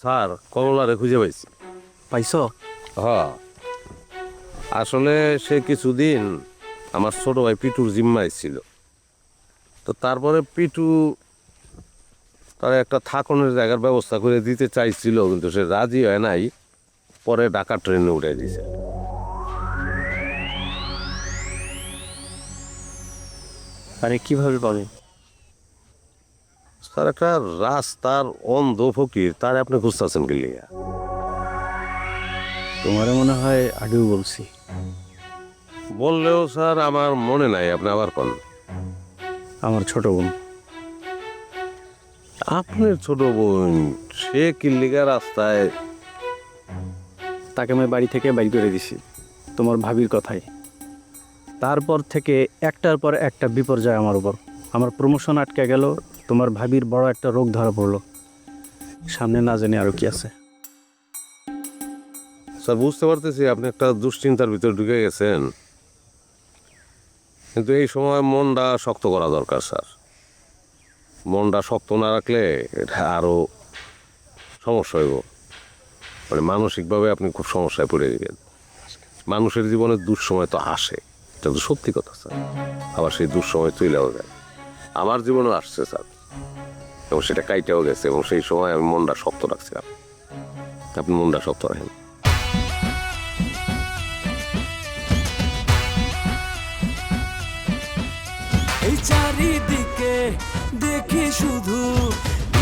Sir কমলারে খুঁজে পাইছি। পাইছ? হ। আসলে সে কিছুদিন আমার ছোট ভাই পিটুর জিম্মায় ছিল। তো তারপরে পিটু তার একটা থাকনের জায়গার ব্যবস্থা করে দিতে চাইছিল কিন্তু সে রাজি হয় নাই। পরে ঢাকা ট্রেনে উঠে দিছে। আরে কীভাবে পাবে? তার একটা রাস্তার অন্ধ ফকির তার আপনি খুঁজতেছেন কি লিগা? তোমারও মনে হয় আগেও বলছি। বললেও স্যার আমার মনে নাই আপনি আবার কোন? আমার ছোট বোন। আপনার ছোট বোন সে কিল্লিগা রাস্তায়? তাকে আমি বাড়ি থেকে বাইর করে দিছি তোমার ভাবির কথাই। তারপর থেকে একটার পর একটা বিপর্যয় আমার উপর। আমার প্রমোশন আটকে গেল তোমার ভাবির বড় একটা রোগ ধরা পড়ল। সামনে না জানি আরও কি আছে। স্যার, বুঝতে পারতেছি আপনি একটা দুশ্চিন্তার ভিতরে ঢুকে গেছেন। কিন্তু এই সময় মনটা শক্ত করা দরকার, স্যার। মনটা শক্ত না রাখলে এটা আরও সমস্যা হইব। মানে মানসিকভাবে আপনি খুব সমস্যায় পড়ে গেলেন। মানুষের জীবনে দুঃসময় তো আসে এটা তো সত্যি কথা, স্যার। আবার সেই দুঃসময় চলেও যায় আমার জীবনেও আসছে, স্যার। এবং সেটা কাইটেও গেছে এবং সেই সময় আমি মনটা শক্ত রাখছিলাম। আপনি মনটা শক্ত রাখেন। এই চারিদিকে দেখি শুধু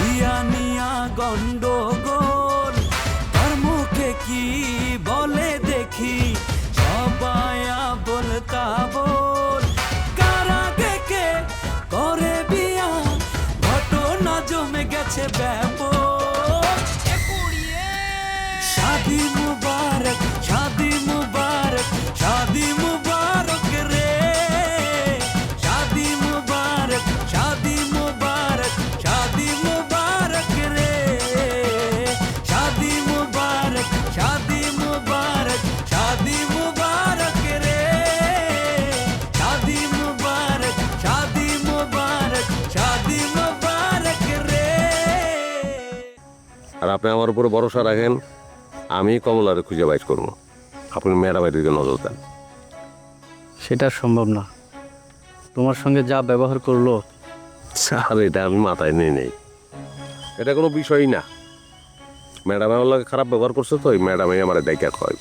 ইয়া নিয়া গন্ডগোল। তার মুখে কি বলে দেখি আর আপনি আমার উপরে ভরসা রাখেন আমি কমলারে খুঁজে বাইর করব। আপনি ম্যাডামের দিকে নজর দেন। সেটা সম্ভব না। তোমার সঙ্গে যা ব্যবহার করল স্যার এটা আমি মাথায় নিয়ে নেই। এটা কোনো বিষয়ই না। ম্যাডাম আমার লাগে খারাপ ব্যবহার করছে তো ওই ম্যাডামে আমার দায়িকা খাওয়াইব।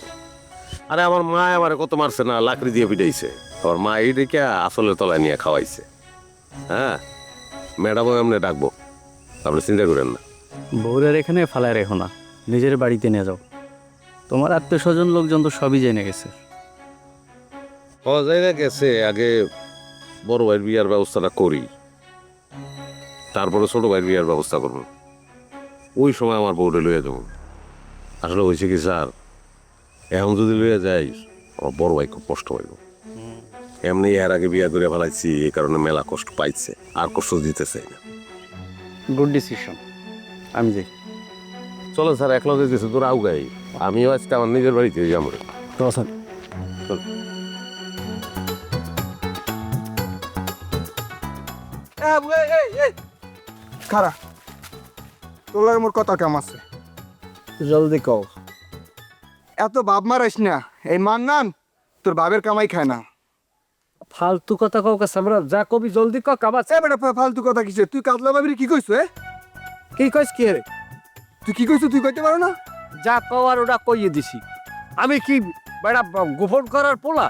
আরে আমার মা আমার কত মারছে না লাকড়ি দিয়ে পিটাইছে। আমার মা এই দেখে আসলে তলায় নিয়ে খাওয়াইছে। হ্যাঁ? ম্যাডামও এমনি ডাকবো। আপনি চিন্তা করেন না। বউরের এখানে ফালায় রেখো না। নিজের বাড়িতে নিয়ে যাও। তোমার আত্মীয় স্বজন লোকজন তো সবই জেনে গেছে। যায় গেছে। আগে বড় ভাইয়ের বিয়ার ব্যবস্থাটা করি। তারপরে ছোট ভাইয়ের বিয়ার ব্যবস্থা করব। ওই সময় আমার বউরে লইয়া যাব। আসলে হয়েছে কি স্যার এখন যদি লইয়া যাই আমার বড় ভাই খুব কষ্ট পাইব। এমনি এর আগে বিয়া করে ফেলাইছি এই কারণে মেলা কষ্ট পাইছে আর কষ্ট দিতে চাই না। গুড ডিসিশন আমি যাই। চলো স্যার একলা যেতেছে তোর আউ গাই আমিও আজকে আমার নিজের বাড়িতে যাব তো স্যার। খারা তোর লাগে মোর কথা কেমন আছে? জলদি কও। এত বাপ মারাইস না এই মান নান তোর বাবের কামাই খায় না। ফালতু কথা কাউ কাছে আমরা যা কবি জলদি ক কাবাচ এ বেটা ফালতু কথা কিসে তুই কাতলা বাবির কি কইছ এ? কি কইস কি রে? তুই কি কইছ তুই কইতে পারো না? যা কওয়ার ওটা কইয়ে দিছি। আমি কি বেড়া গোপন করার পোলা?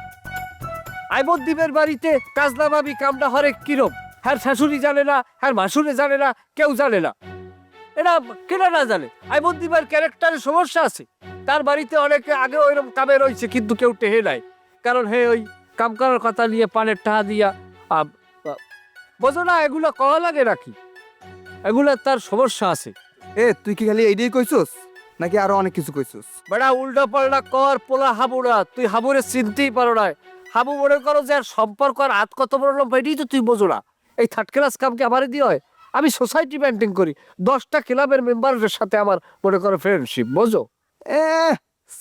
আইবদ দ্বীপের বাড়িতে কাজলা ভাবি কামটা হরে কিরম? হ্যার শাশুড়ি জানে না, হ্যার মাসুরে জানে না, কেউ জানে না। এটা কেনা না জানে। আইবদ দ্বীপের ক্যারেক্টারের সমস্যা আছে। তার বাড়িতে অনেকে আগে ওইরকম কামে রয়েছে, কিন্তু কেউ টেহে নাই। কারণ হে ওই কাম করার কথা নিয়ে পানের টাকা দিয়া বোঝো না, এগুলো কওয়া লাগে নাকি? এগুলো তার সমস্যা আছে। এ তুই কি খালি এইটাই কইছস? নাকি আরও অনেক কিছু কইছস? বেড়া উল্টা পাল্টা কর পোলা হাবুরা তুই হাবুরে চিনতেই পারো না। হাবু মনে করো যে আর সম্পর্ক আর হাত কত বড় লোক এটাই তো তুই বোঝো না। এই থার্ড ক্লাস কামকে আমারই দিয়ে হয়। আমি সোসাইটি মেনটেন করি। দশটা ক্লাবের মেম্বারের সাথে আমার মনে করো ফ্রেন্ডশিপ বোঝো? এ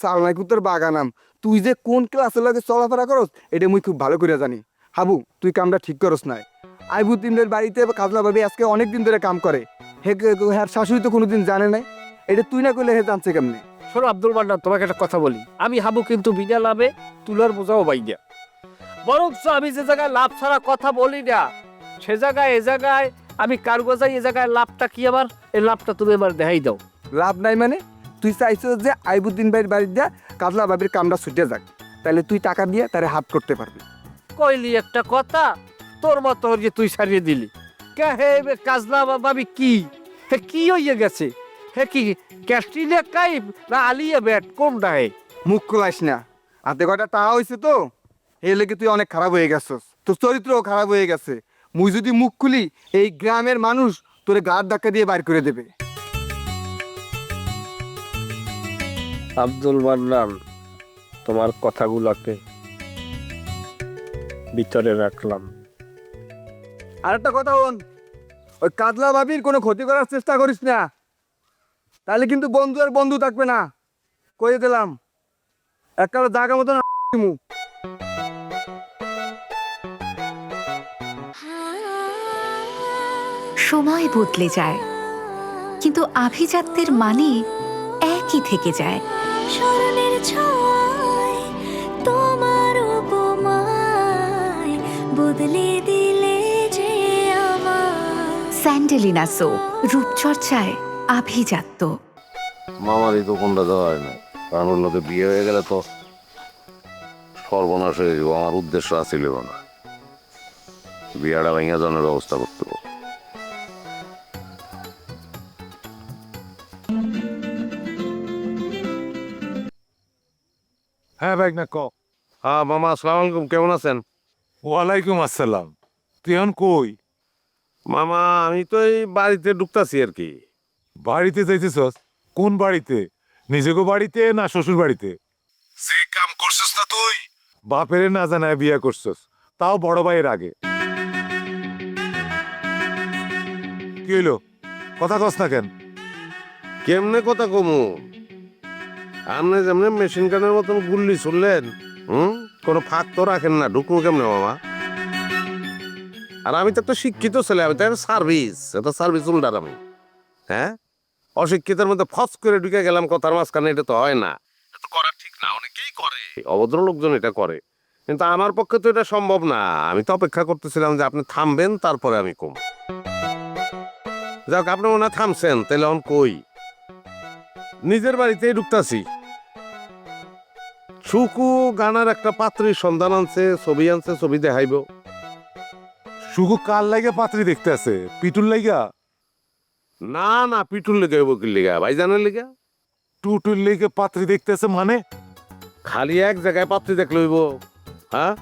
সালনাই কুত্তর বাগানাম তুই যে কোন ক্লাসের লাগে চলাফেরা করস এটা মুই খুব ভালো করে জানি। হাবু তুই কামটা ঠিক করস নাই। আইবু তিনদের বাড়িতে কাজলা ভাবি আজকে অনেক দিন ধরে কাম করে। হে হ্যাঁ শাশুড়ি তো কোনোদিন জানে নাই। এটা তুই না করলে হে জানছে কেমনে? শোনো আব্দুল মান্নান তোমাকে একটা কথা বলি। আমি হাবু কিন্তু বিনা লাভে তুলার বোঝাও পাই না। বরং আমি যে জায়গায় লাভ ছাড়া কথা বলি না সে জায়গায় এ জায়গায় আমি কার্গো যাই এ জায়গায় লাভটা কি আমার? এই লাভটা তুমি আমার দেখাই দাও। লাভ নাই মানে? তুই চাইছো যে আইবুদ্দিন ভাইয়ের বাড়ি দিয়া কাজলা বাবির কামটা ছুটে যাক। তাহলে তুই টাকা দিয়ে তারে হাত করতে পারবি। কইলি একটা কথা তোর মতো যে তুই সারিয়ে দিলি। কে হে কাজলা বা- ভাবি কি? হে কি হইয়ে গেছে? হে কি ক্যাস্ট্রিলিয়া কাইপ না আলিয়া ব্যাট? কোনটা হে? মুখ খোলাইস না। হাতে কয়টা টাকা হয়েছে তো? এই লেগে তুই অনেক খারাপ হয়ে গেছস। তোর চরিত্রও খারাপ হয়ে গেছে। মুই যদি মুখ খুলি এই গ্রামের মানুষ তোরে গার ধাক্কা দিয়ে বাইর করে দেবে। আব্দুল মান্নান তোমার কথাগুলোকে ভিতরে রাখলাম। আর একটা কথা হন ওই কাতলা ভাবির কোনো ক্ষতি করার চেষ্টা করিস না। তাহলে কিন্তু বন্ধু আর বন্ধু থাকবে না। কয়ে দিলাম। একটা জায়গা মতন সময় বদলে যায় কিন্তু আভিজাত্যের মানে একই থেকে যায়। স্মরণের তোমার উপমায় বদলে স্যান্ডেলিনা সো রূপচর্চায় আভিজাত্য। মামারই তো কোনটা দেওয়া হয় না কারণ ওর লোকে বিয়ে হয়ে গেলে তো সর্বনাশ হয়ে যাব আমার উদ্দেশ্য আছিল না। বিয়াটা ভেঙে জনের ব্যবস্থা করতে হবে। হ্যাঁ ভাই না ক। হ্যাঁ মামা আসসালামু আলাইকুম কেমন আছেন? ওয়ালাইকুম আসসালাম। তুই এখন কই? মামা আমি তো এই বাড়িতে ঢুকতাছি আর কি। বাড়িতে যাইতেছস? কোন বাড়িতে? নিজেকে বাড়িতে না শ্বশুর বাড়িতে? সে কাম করছস না তুই। বাপেরে না জানায় বিয়ে করছস তাও বড় ভাইয়ের আগে। কি হইল? কথা কস না কেন? কেমনে কথা কমু? আপনি যেমনি মেশিন গানের মতন গুল্লি শুনলেন হুম? কোনো ফাঁক তো রাখেন না ঢুকবো কেমনে মামা? আর আমি তো একটা শিক্ষিত ছেলে, আমি তো সার্ভিস এটা সার্ভিস উল্টার আমি। হ্যাঁ? অশিক্ষিতের মধ্যে ফস করে ঢুকে গেলাম, কথার মাঝখানে এটা তো হয় না। এটা তো করা ঠিক না, অনেকেই করে। অভদ্র লোকজন এটা করে। কিন্তু আমার পক্ষে তো এটা সম্ভব না। আমি তো অপেক্ষা করতেছিলাম যে আপনি থামবেন, তারপরে আমি কম। যাক, আপনি হয় থামছেন, তাহলে এখন কই? নিজের বাড়িতেই ঢুকতাছি। সুকু গানার একটা পাত্রীর সন্ধান আনছে, ছবি আনছে, ছবি দেখাইব। শুধু কার লাগে পাত্রী দেখতে আছে? পিটুর লাইগা? না না পিটুর লেগে হইব কি লেগা ভাইজানের লেগা টুটুর লেগে পাত্রী দেখতে আছে মানে? খালি এক জায়গায় পাত্রী দেখলে হইব হ্যাঁ?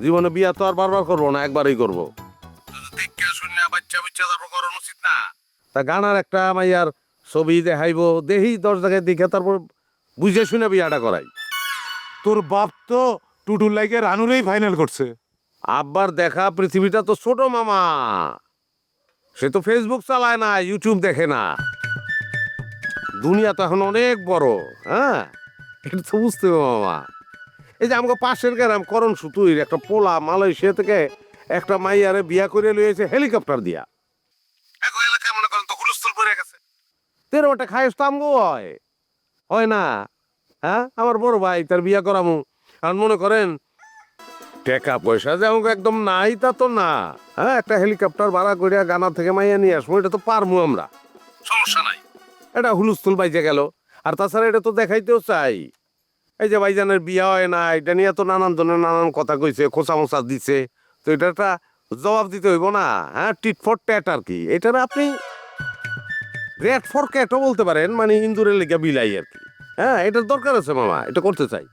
জীবনে বিয়া তো আর বারবার করব না একবারই করব। তা গানার একটা মাইয়ার ছবি দেখাইব দেহি দশ জায়গায় দেখে তারপর বুঝে শুনে বিয়াটা করাই। তোর বাপ তো টুটুর লাইগে রানুরেই ফাইনাল করছে। আব্বার দেখা পৃথিবীটা তো ছোট মামা। সে তো ফেসবুক চালায় না ইউটিউব দেখে না। দুনিয়া তো এখন অনেক বড় হ্যাঁ? এটা তো বুঝতে মামা। এই যে আমাকে পাশের গ্রাম করণ সুতুইর একটা পোলা মালয়েশিয়া থেকে একটা মাইয়ারে বিয়া করে লইয়েছে হেলিকপ্টার দিয়া। এখন এলাকায় করেন তো হুলস্থুল পড়ে গেছে। তেরো ওটা খায়স তো আমগো হয়। হয় না? হ্যাঁ? আমার বড় ভাই তার বিয়া করামু। আর মনে করেন টাকা পয়সা যে আমাকে একদম নাই তা তো না। হ্যাঁ একটা হেলিকপ্টার ভাড়া করিয়া গানা থেকে মাইয়া নিয়ে আসব এটা তো পারব আমরা। সমস্যা নাই। এটা হুলুস্থুল বাইজে গেল। আর তাছাড়া এটা তো দেখাইতেও চাই। এই যে ভাইজানের বিয়া হয় না এটা নিয়ে তো নানান ধরনের নানান কথা কইছে খোঁচা মোচা দিছে। তো এটা একটা জবাব দিতে হইব না হ্যাঁ টিট ফর ট্যাট আর কি। এটার আপনি রেড ফর ক্যাটও বলতে পারেন মানে ইন্দুরের লেগে বিলাই আর কি। হ্যাঁ এটার দরকার আছে মামা এটা করতে চাই।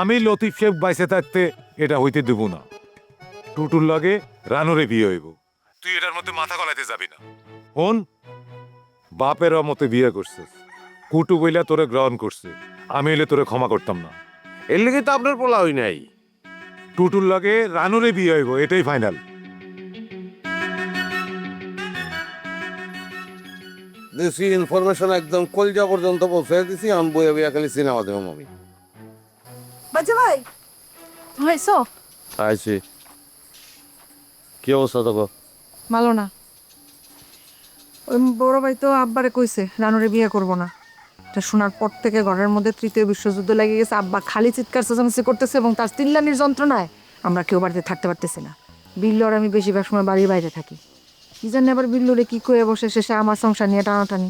আমি লতিফ শেখ বাইসে থাকতে এটা হইতে দেব না। টুটুর লগে রানুরে বিয়ে হইব। তুই এটার মধ্যে মাথা গলাইতে যাবি না। হন? বাপের মতে বিয়ে করছিস। কুটু বইলা তোরে গ্রহণ করছে। আমি এলে তোরে ক্ষমা করতাম না। এর লেগে তো আপনার পোলা হই নাই। টুটুর লগে রানুরে বিয়ে হইব এটাই ফাইনাল। দিছি ইনফরমেশন একদম কলজা পর্যন্ত পৌঁছে দিছি আমি বইয়া বইয়া খালি সিনেমা দেবো আমি। বাচ্চা ভাই হয়েছ? আইছি। কি অবস্থা তোকে ভালো না। ওই বড় ভাই তো আব্বারে কইছে রানুরে বিয়ে করব না। এটা শোনার পর থেকে ঘরের মধ্যে তৃতীয় বিশ্বযুদ্ধ লেগে গেছে। আব্বা খালি চিৎকার চেঁচামেচি করতেছে এবং তার চিল্লানির যন্ত্রণায় আমরা কেউ বাড়িতে থাকতে পারতেছি না। বিল্লু আর আমি বেশিরভাগ সময় বাড়ির বাইরে থাকি। কি জানি আবার বিল্লুরে কি করে বসে শেষে আমার সংসার নিয়ে টানাটানি।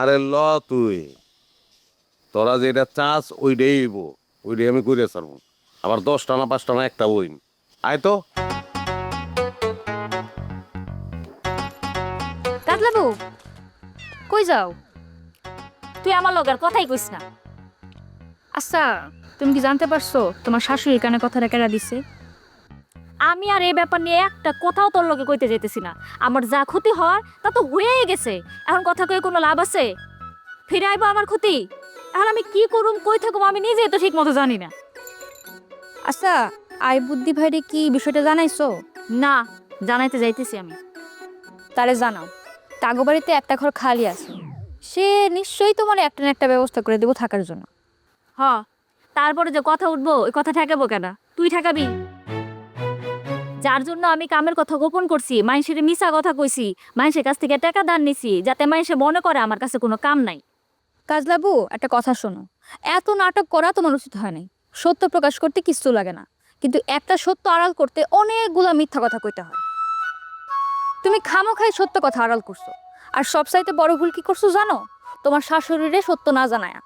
আরে ল তুই। তোরা যেটা চাস ওইটাই ওইটাই আমি করে ছাড়বো। আবার দশটা না পাঁচটা না একটা বই আয় তো। কাতলাবু কই যাও? তুই আমার লগার কথাই কইস না। আচ্ছা তুমি কি জানতে পারছ, তোমার শাশুড়ির কানে কথাটা কেরা দিছে? আমি আর এই ব্যাপার নিয়ে একটা কথাও তোর লগে কইতে যেতেছি না। আমার যা ক্ষতি হওয়ার, তা তো হয়েই গেছে। এখন কথা কয়ে কোনো লাভ আছে? ফিরে আইবো আমার ক্ষতি? এখন আমি কি করুম, কই থাকুম, আমি নিজেই তো ঠিক মতো জানি না। আচ্ছা আই বুদ্ধি ভাইরে কি বিষয়টা জানাইছো? না জানাইতে যাইতেছি আমি। তারে জানাও। তাগো বাড়িতে একটা ঘর খালি আছে। সে নিশ্চয়ই তোমার একটা না একটা ব্যবস্থা করে দেবো থাকার জন্য। হ তারপরে যে কথা উঠবো ওই কথা ঠেকাবো কেন? তুই ঠেকাবি? যার জন্য আমি কামের কথা গোপন করছি মাইনসের মিশা কথা কইছি মাইনসের কাছ থেকে টাকা দান নিছি যাতে মাইনসে মনে করে আমার কাছে কোনো কাম নাই। কাজলাবু একটা কথা শোনো। এত নাটক করা তোমার উচিত হয় নাই। সত্য প্রকাশ করতে কিচ্ছু লাগে না। কিন্তু একটা সত্য আড়াল করতে অনেকগুলা মিথ্যা কথা কইতে হয়। তুমি খামোখাই সত্য কথা আড়াল করছ। আর সবসাইতে বড় ভুল কি করছ জানো? তোমার শাশুড়িরে সত্য না জানায়া।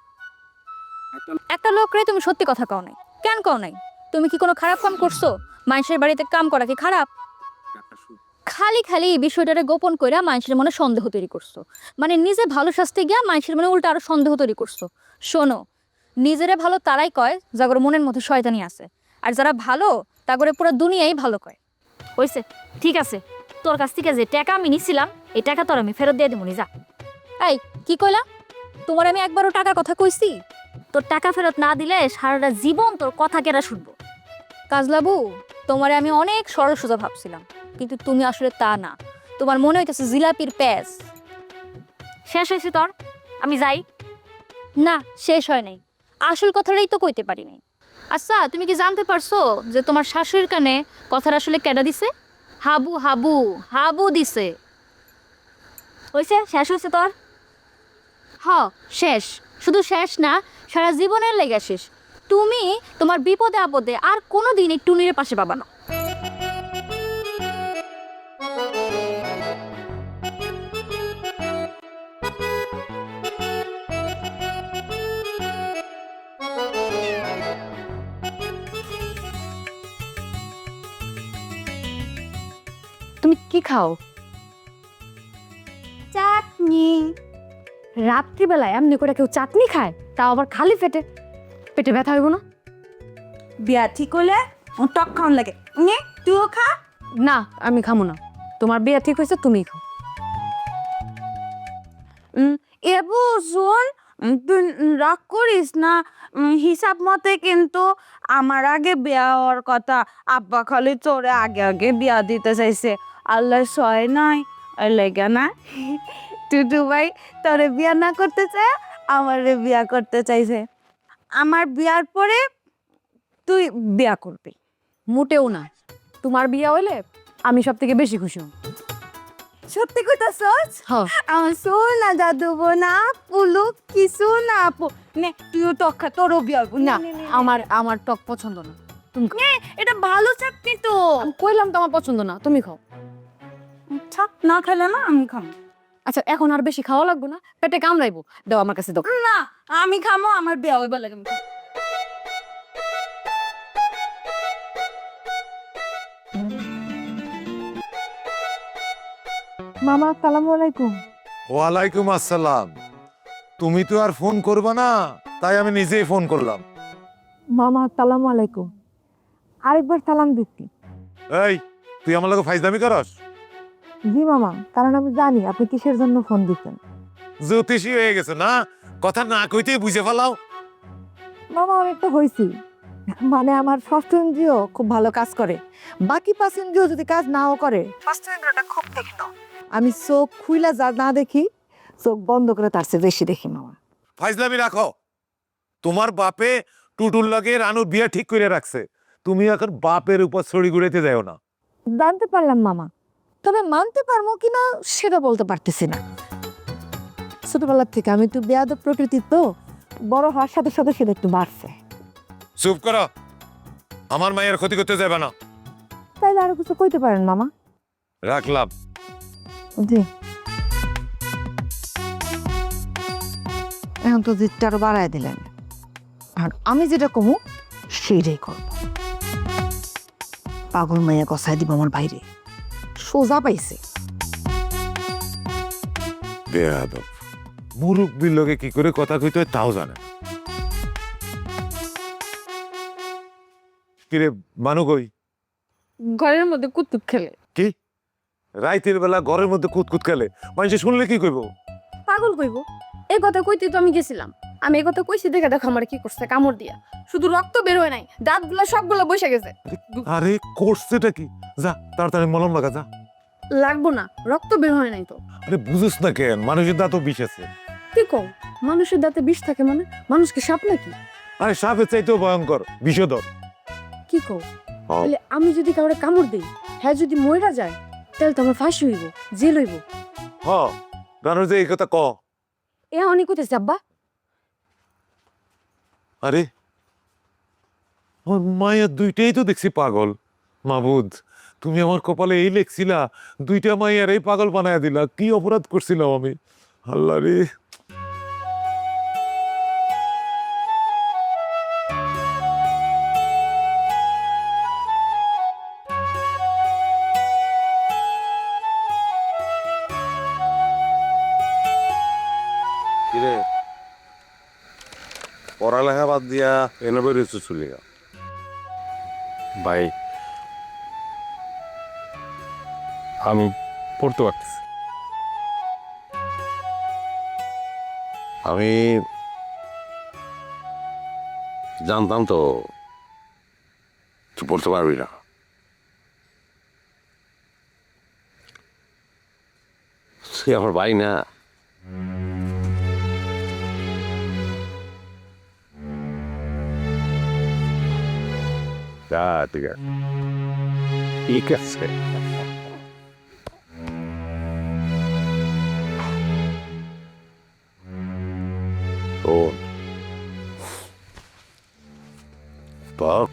একটা লোকরে তুমি সত্যি কথা কও নাই। কেন কও নাই? তুমি কি কোনো খারাপ কাম করছ? মানুষের বাড়িতে কাম করা কি খারাপ? খালি খালি এই বিষয়টারে গোপন কইরা মানুষের মনে সন্দেহ তৈরি করছ। মানে নিজে ভালো শাস্তি গিয়া মানুষের মনে উল্টা আরও সন্দেহ তৈরি করছ। শোনো নিজেরে ভালো তারাই কয় যাগর মনের মধ্যে শয়তানি আছে। আর যারা ভালো তাগরে পুরো দুনিয়াই ভালো কয়। হইছে, ঠিক আছে, তোর কাছ থেকে যে টাকা আমি নিছিলাম, এই টাকা তোর আমি ফেরত দিয়ে দেবো যা। এই, কি কইলা? তোমার আমি একবারও টাকার কথা কইছি? তোর টাকা ফেরত না দিলে সারাটা জীবন তোর কথা কেরা শুনব কাজলাবু, তোমারে আমি অনেক সরল সোজা ভাবছিলাম, কিন্তু তুমি আসলে তা না। তোমার মনে হইতেছে জিলাপির প্যাস শেষ হয়েছে তোর? আমি যাই। না, শেষ হয় নাই। আসল কথাটাই তো কইতে পারিনি। আচ্ছা তুমি কি জানতে পারছ যে তোমার শাশুড়ির কানে কথাটা আসলে কেডা দিছে? হাবু হাবু হাবু দিছে। হয়েছে শেষ হয়েছে তোর? হ, শেষ। শুধু শেষ না, সারা জীবনের লেগে শেষ। তুমি তোমার বিপদে আপদে আর কোনো দিন এই টুনির পাশে পাবা না। কি খাও। চাটনি। রাত্রিবেলায় এমনি করে কেউ চাটনি খায় তাও আবার খালি পেটে। পেটে ব্যথা হইব না। বিয়া ঠিক হলে টক খাওয়ান লাগে। নে তুইও খা। না আমি খামো না। তোমার বিয়ে ঠিক হয়েছে তুমি খাও। এবু শোন তুই রাগ করিস না? হিসাব মতে কিন্তু আমার আগে বিয়া হওয়ার কথা। আব্বা খালি চোরে আগে আগে বিয়া দিতে চাইছে। আল্লাহ সয় নাই লেগে না। টুটু ভাই তোরে বিয়া না করতে চায় আমারে বিয়া করতে চাইছে। আমার বিয়ার পরে তুই বিয়া করবি। মোটেও না। তোমার বিয়ে হইলে আমি সব থেকে বেশি খুশি হব। সত্যি কথা হ্যাঁ আমার শোন না দাদু বোনা পুলু কিছু না আপু নে তুইও টক খা তোরও বিয়া। না নে, নে, নে, আমার আমার টক পছন্দ না। তুমি এটা ভালো চাকরি তো। কইলাম তো আমার পছন্দ না তুমি খাও। আচ্ছা না খেলে না আমি খাব আচ্ছা এখন আর বেশি খাওয়া লাগবে না পেটে কামড়াইবো। দাও আমার কাছে দাও। না আমি খামো আমার বিয়া হইবা লাগে। মামা আসসালামু আলাইকুম। ওয়ালাইকুম আসসালাম। তুমি তো আর ফোন করবা না তাই আমি নিজেই ফোন করলাম। মামা আসসালামু আলাইকুম। আরেকবার সালাম দিচ্ছি। এই তুই আমার লোক ফাইজদামি করস? জি মামা কারণ আমি জানি আপনি কিসের জন্য ফোন দিচ্ছেন। জ্যোতিষী হয়ে গেছে না? কথা না কইতেই বুঝে ফেলাও। মামা অনেকটা হয়েছি মানে আমার ষষ্ঠ ইন্দ্রিয় খুব ভালো কাজ করে। বাকি পাঁচ ইন্দ্রিয় যদি কাজ নাও করে ষষ্ঠ ইন্দ্রিয়টা খুব তীক্ষ্ণ। আমি চোখ খুইলা যা না দেখি চোখ বন্ধ করে তার চেয়ে বেশি দেখি মামা। ফাইজলামি রাখো। তোমার বাপে টুটুল লাগে রানুর বিয়ে ঠিক করে রাখছে। তুমি এখন বাপের উপর ছড়ি ঘুরেতে যাও না। জানতে পারলাম মামা। তবে মানতে পারব কিনা সেটা বলতে পারতেছি না। ছোটবেলার থেকে আমি একটু বেয়াদব প্রকৃতির তো বড় হওয়ার সাথে সাথে সেটা একটু বাড়ছে। চুপ করো। আমার মায়ের ক্ষতি করতে যাবে না। তাইলে আরও কিছু কইতে পারেন মামা? রাখলাম। জি। এখন তো জিতটা আরও বাড়ায় দিলেন। আর আমি যেটা কমু সেটাই করব। পাগল মাইয়া কষায় দিব আমার বাইরে। সোজা পাইছে। বেয়াদব। মুরব্বীর লোকে কি করে কথা কইতে হয় তাও জানে কিরে মানু কই? ঘরের মধ্যে কুতুক খেলে। কি? রাইতের বেলা ঘরের মধ্যে কুতকুত খেলে। মানুষ শুনলে কি কইব? পাগল কইব? এই কথা কইতে তো আমি গেছিলাম। আমি এই কথা কইছি দেখে দেখো আমার কি করছে কামড় দিয়া। শুধু রক্ত বের হয় নাই দাঁতগুলো সবগুলো বসে গেছে। আরে করছেটা কি? যা তাড়াতাড়ি মলম লাগা যা। লাগবো না রক্ত বের হয় নাই তো। আরে বুঝিস না কেন মানুষের দাঁতও বিষ আছে। কি কও মানুষের দাঁতে বিষ থাকে মানে? মানুষ কি সাপ নাকি? আরে সাপের চাইতেও ভয়ঙ্কর বিষধর। কি কও? তাহলে আমি যদি কাউরে কামড় দেই হ্যাঁ যদি মইরা যায় তাহলে তো আমার ফাঁসি হইব জেল হইব। হ রানুর যে এই কথা ক। এ অনেক কইতেছে আব্বা। আরে, আমার মায়ের দুইটাই তো দেখছি পাগল। মাবুদ, তুমি আমার কপালে এই লেখছিলা, দুইটা মায়ের এই পাগল বানায় দিলা, কি অপরাধ করছিলাম আমি? আল্লাহ রে। কিরে? পড়ালেখা বাদ দিয়া এনে চলে চলিয়া ভাই আমি পড়তে পারতেছি। আমি জানতাম তো তুই পড়তে পারবি না। তুই আমার ভাই না। যা, ঠিক আছে শোন তোর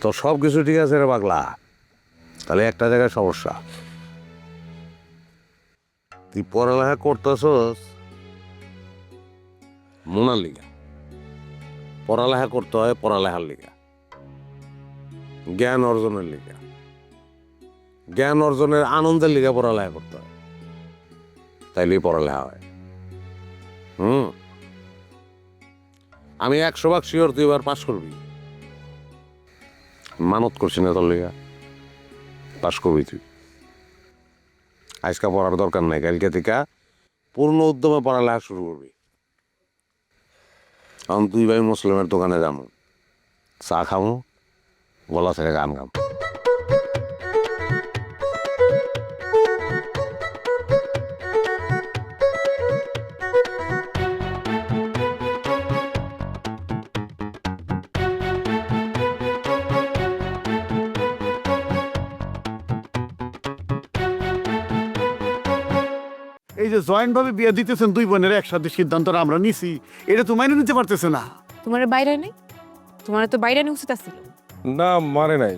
তো সব কিছু ঠিক আছে রে পাগলা। তাহলে একটা জায়গায় সমস্যা। তুই পড়ালেখা করতেছস? মোনার লিগা পড়ালেখা করতে হয় পড়ালেখার লিগা। জ্ঞান অর্জনের লিগা। জ্ঞান অর্জনের আনন্দের লিগা পড়ালেখা করতে হয়। তাইলেই পড়ালেখা হয়। হুম? আমি একশো ভাগ শিওর তুই এবার পাশ করবি। মানত করছি না তোর লিগা। পাশ করবি তুই। আজকে পড়ার দরকার নাই, কালকে থেকে পূর্ণ উদ্যমে পড়ালেখা শুরু করবি। কারণ তুই ভাই মুসলিমের দোকানে যাব। চা খামো গলা থেকে গান গাম যে জয়েন্ট ভাবে বিয়ে দিতেছেন দুই বোনের একসাথে সিদ্ধান্তটা আমরা নিছি এটা তো মাইনে নিতে পারতেছে না। তোমার বাইরে নেই? তোমার তো বাইরে নেই উচিত আসছিল না মানে নাই।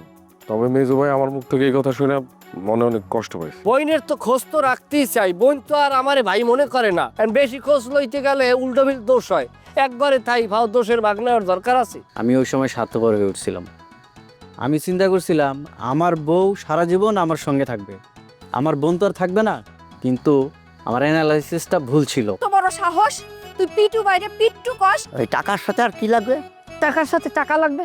তবে মেজো ভাই আমার মুখ থেকে এই কথা শুনে মনে অনেক কষ্ট পাইছে বোনের তো খোঁজ তো রাখতেই চাই। বোন তো আর আমারে ভাই মনে করে না। আর বেশি খোঁজ লইতে গেলে উল্টো বিল দোষ হয়। একবারে তাই ভাও দোষের ভাগ নেওয়ার দরকার আছে। আমি ওই সময় স্বার্থপর হয়ে উঠছিলাম। আমি চিন্তা করছিলাম আমার বউ সারা জীবন আমার সঙ্গে থাকবে। আমার বোন তো আর থাকবে না কিন্তু আমার অ্যানালাইসিসটা ভুল ছিল। তো বড় সাহস? তুই পিটু বাইরে পিট্টু কস। ওই টাকার সাথে আর কি লাগবে? টাকার সাথে টাকা লাগবে?